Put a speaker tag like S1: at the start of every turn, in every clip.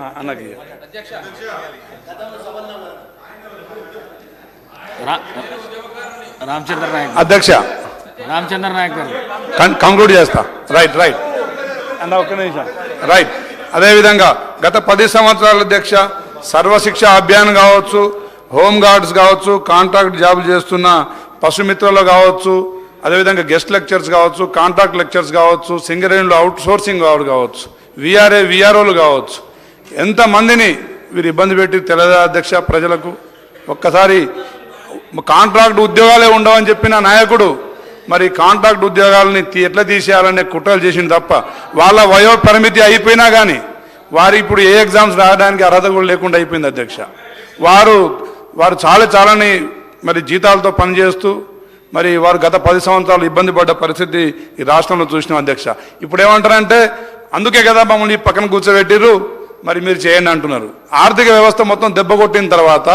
S1: అన్నకి.
S2: రా- రామచంద్ర నాయక్
S1: అధ్యక్ష.
S2: రామచంద్ర నాయక్ గారు.
S1: కంక్లూడ్ చేస్తా. రైట్ రైట్ అన్న ఒక్క నిమిషం. రైట్ అదేవిధంగా గత పది సంవత్సరాల అధ్యక్ష సర్వశిక్ష అభియాన్ కావచ్చు హోమ్ గార్డ్స్ కావచ్చు కాంట్రాక్ట్ జాబులు చేస్తున్న పశుమిత్రులు కావచ్చు అదేవిధంగా గెస్ట్ లెక్చర్స్ కావచ్చు కాంట్రాక్ట్ లెక్చర్స్ కావచ్చు సింగరేణులు అవుట్ సోర్సింగ్ కావచ్చు విఆర్ఏ విఆర్ఓలు కావచ్చు. ఎంతమందిని వీరు ఇబ్బంది పెట్టి తెలంగాణ అధ్యక్ష ప్రజలకు ఒక్కసారి కాంట్రాక్ట్ ఉద్యోగాలే ఉండవని చెప్పిన నాయకుడు మరి కాంట్రాక్ట్ ఉద్యోగాలని తీ- ఎట్లా తీసేయాలనే కుట్రలు చేసింది తప్ప వాళ్ళ వయో పరిమితి అయిపోయినా కానీ వారు ఇప్పుడు ఏ ఎగ్జామ్స్ రాయడానికి అర్హత కూడా లేకుండా అయిపోయింది అధ్యక్ష. వారు వారు చాలా చాలాని మరి జీతాలతో పనిచేస్తూ మరి వారు గత పది సంవత్సరాలు ఇబ్బంది పడ్డ పరిస్థితి ఈ రాష్ట్రంలో చూసినాం అధ్యక్ష. ఇప్పుడు ఏమంటారంటే అందుకే కదా మమ్మల్ని ఈ పక్కన కూర్చోబెట్టిర్రు. మరి మీరు చేయండి అంటున్నారు. ఆర్థిక వ్యవస్థ మొత్తం దెబ్బ కొట్టిన తర్వాత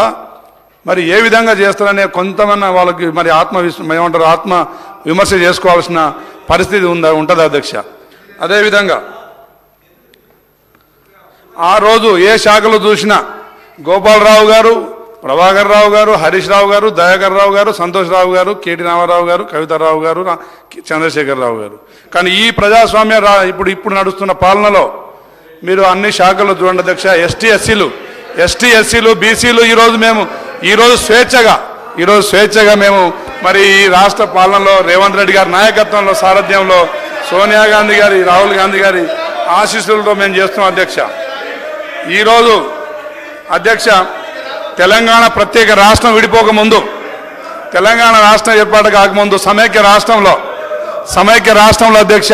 S1: మరి ఏ విధంగా చేస్తారనే కొంతమంది వాళ్ళకి మరి ఆత్మ ఏమంటారు ఆత్మ విమర్శ చేసుకోవాల్సిన పరిస్థితి ఉందా ఉంటుంది అధ్యక్ష? అదేవిధంగా ఆ రోజు ఏ శాఖలు చూసినా గోపాలరావు గారు ప్రభాకర్ రావు గారు హరీష్ రావు గారు దయాకర్ రావు గారు సంతోష్ రావు గారు కేటీ రామారావు గారు కవితారావు గారు చంద్రశేఖరరావు చంద్రశేఖర్ రావు గారు. కానీ ఈ ప్రజాస్వామ్య రా ఇప్పుడు ఇప్పుడు నడుస్తున్న పాలనలో మీరు అన్ని శాఖలు చూడండి అధ్యక్ష ఎస్టీ ఎస్సీలు. ఎస్టీ ఎస్సీలు బీసీలు ఈరోజు మేము ఈరోజు స్వేచ్ఛగా ఈరోజు స్వేచ్ఛగా మేము మరి ఈ రాష్ట్ర పాలనలో రేవంత్ రెడ్డి గారి నాయకత్వంలో సారథ్యంలో సోనియా గాంధీ గారి రాహుల్ గాంధీ గారి ఆశీస్సులతో మేము చేస్తున్నాం అధ్యక్ష. ఈరోజు అధ్యక్ష తెలంగాణ ప్రత్యేక రాష్ట్రం విడిపోక ముందు తెలంగాణ రాష్ట్రం ఏర్పాటు కాకముందు సమైక్య రాష్ట్రంలో సమైక్య రాష్ట్రంలో అధ్యక్ష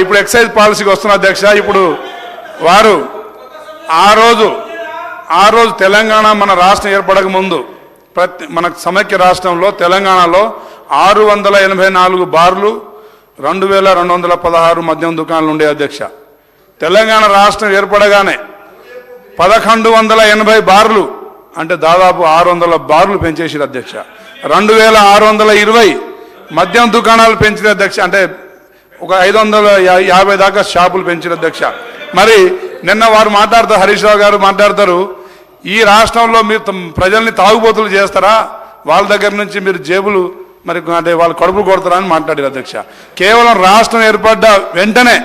S1: ఇప్పుడు ఎక్సైజ్ పాలసీకి వస్తున్న అధ్యక్ష ఇప్పుడు వారు ఆ రోజు ఆ రోజు తెలంగాణ మన రాష్ట్రం ఏర్పడక ముందు ప్రతి మన సమైక్య రాష్ట్రంలో తెలంగాణలో ఆరు వందల ఎనభై నాలుగు బార్లు రెండు వేల రెండు వందల పదహారు మద్యం దుకాణాలు ఉండే అధ్యక్ష. తెలంగాణ రాష్ట్రం ఏర్పడగానే పదకొండు వందల ఎనభై బార్లు అంటే దాదాపు ఆరు వందల బార్లు పెంచేసారు అధ్యక్ష. రెండు వేల ఆరు వందల ఇరవై మద్యం దుకాణాలు పెంచిన అధ్యక్ష అంటే ఒక ఐదు వందల యాభై దాకా షాపులు పెంచిన అధ్యక్ష. మరి నిన్న వారు మాట్లాడతారు హరీష్ రావు గారు మాట్లాడతారు ఈ రాష్ట్రంలో మీరు ప్రజల్ని తాగుబోతులు చేస్తారా? వాళ్ళ దగ్గర నుంచి మీరు జేబులు మరి అంటే వాళ్ళు కడుపు కొడతారా అని మాట్లాడారు అధ్యక్ష. కేవలం రాష్ట్రం ఏర్పడ్డ వెంటనే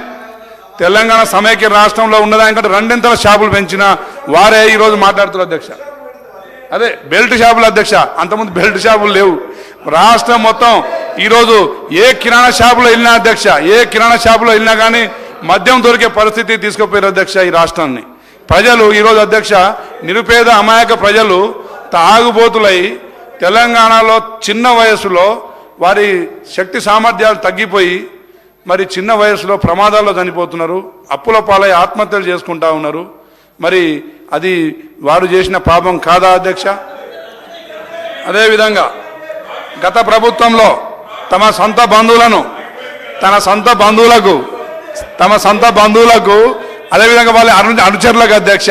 S1: తెలంగాణ సమైక్య రాష్ట్రంలో ఉన్నదానికంటే రెండింతల షాపులు పెంచిన వారే ఈరోజు మాట్లాడుతున్నారు అధ్యక్ష. అదే బెల్ట్ షాపులు అధ్యక్ష అంతకుముందు బెల్ట్ షాపులు లేవు. రాష్ట్రం మొత్తం ఈరోజు ఏ కిరాణా షాపులో వెళ్ళినా అధ్యక్ష ఏ కిరాణా షాపులో వెళ్ళినా కానీ మద్యం దొరికే పరిస్థితి తీసుకుపోయారు అధ్యక్ష ఈ రాష్ట్రాన్ని. ప్రజలు ఈరోజు అధ్యక్ష నిరుపేద అమాయక ప్రజలు తాగుబోతులై తెలంగాణలో చిన్న వయసులో వారి శక్తి సామర్థ్యాలు తగ్గిపోయి మరి చిన్న వయసులో ప్రమాదాల్లో చనిపోతున్నారు అప్పుల పాలై ఆత్మహత్యలు చేసుకుంటా ఉన్నారు. మరి అది వారు చేసిన పాపం కాదా అధ్యక్ష? అదేవిధంగా గత ప్రభుత్వంలో తమ సొంత బంధువులను తన సొంత బంధువులకు తమ సొంత బంధువులకు అదేవిధంగా వాళ్ళ అను అనుచరులకు అధ్యక్ష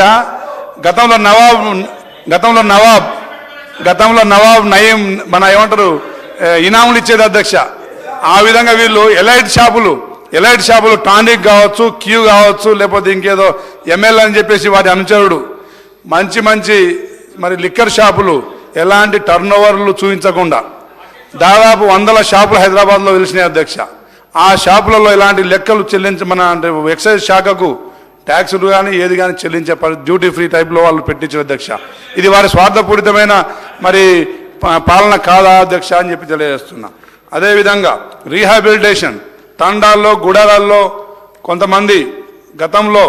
S1: గతంలో నవాబ్ గతంలో నవాబ్ గతంలో నవాబ్ నయీం మన ఏమంటారు ఇనాములు ఇచ్చేది అధ్యక్ష. ఆ విధంగా వీళ్ళు ఎలైట్ షాపులు ఎలైట్ షాపులు టానిక్ కావచ్చు క్యూ కావచ్చు లేకపోతే ఇంకేదో ఎంఎల్ అని చెప్పేసి వారి అనుచరుడు. మంచి మంచి మరి లిక్కర్ షాపులు ఎలాంటి టర్న్ ఓవర్లు చూపించకుండా. దాదాపు వందల షాపులు హైదరాబాద్లో వెలిసినాయి అధ్యక్ష. ఆ షాపులలో ఇలాంటి లెక్కలు చెల్లించమన అంటే ఎక్సైజ్ శాఖకు ట్యాక్సులు కానీ ఏది కానీ చెల్లించే డ్యూటీ ఫ్రీ టైప్లో వాళ్ళు పెట్టించారు అధ్యక్ష. ఇది వారి స్వార్థపూరితమైన మరి పాలన కాదా అధ్యక్ష అని చెప్పి తెలియజేస్తున్నా. అదేవిధంగా రీహాబిలిటేషన్ తండాల్లో గుడారాల్లో కొంతమంది గతంలో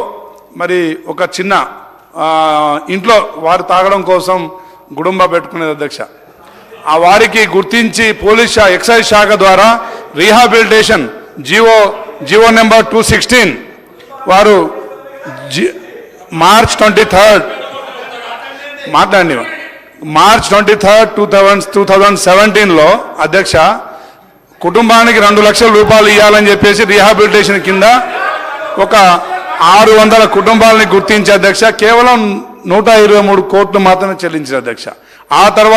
S1: మరి ఒక చిన్న ఇంట్లో వారు తాగడం కోసం గుడుంబ పెట్టుకునేది అధ్యక్ష. ఆ వారికి గుర్తించి పోలీస్ ఎక్సైజ్ శాఖ ద్వారా rehabilitation GO GO number two sixteen వారు జి మార్చ్ ట్వంటీ థర్డ్ మాట్లాడండి. March twenty third two thousand two thousand సెవెంటీన్లో అధ్యక్ష కుటుంబానికి రెండు లక్షల రూపాయలు ఇవ్వాలని చెప్పేసి రీహాబిలిటేషన్ కింద ఒక ఆరు వందల కుటుంబాలని గుర్తించే అధ్యక్ష కేవలం నూట ఇరవై మూడు కోట్లు మాత్రమే చెల్లించారు అధ్యక్ష. ఆ తర్వాత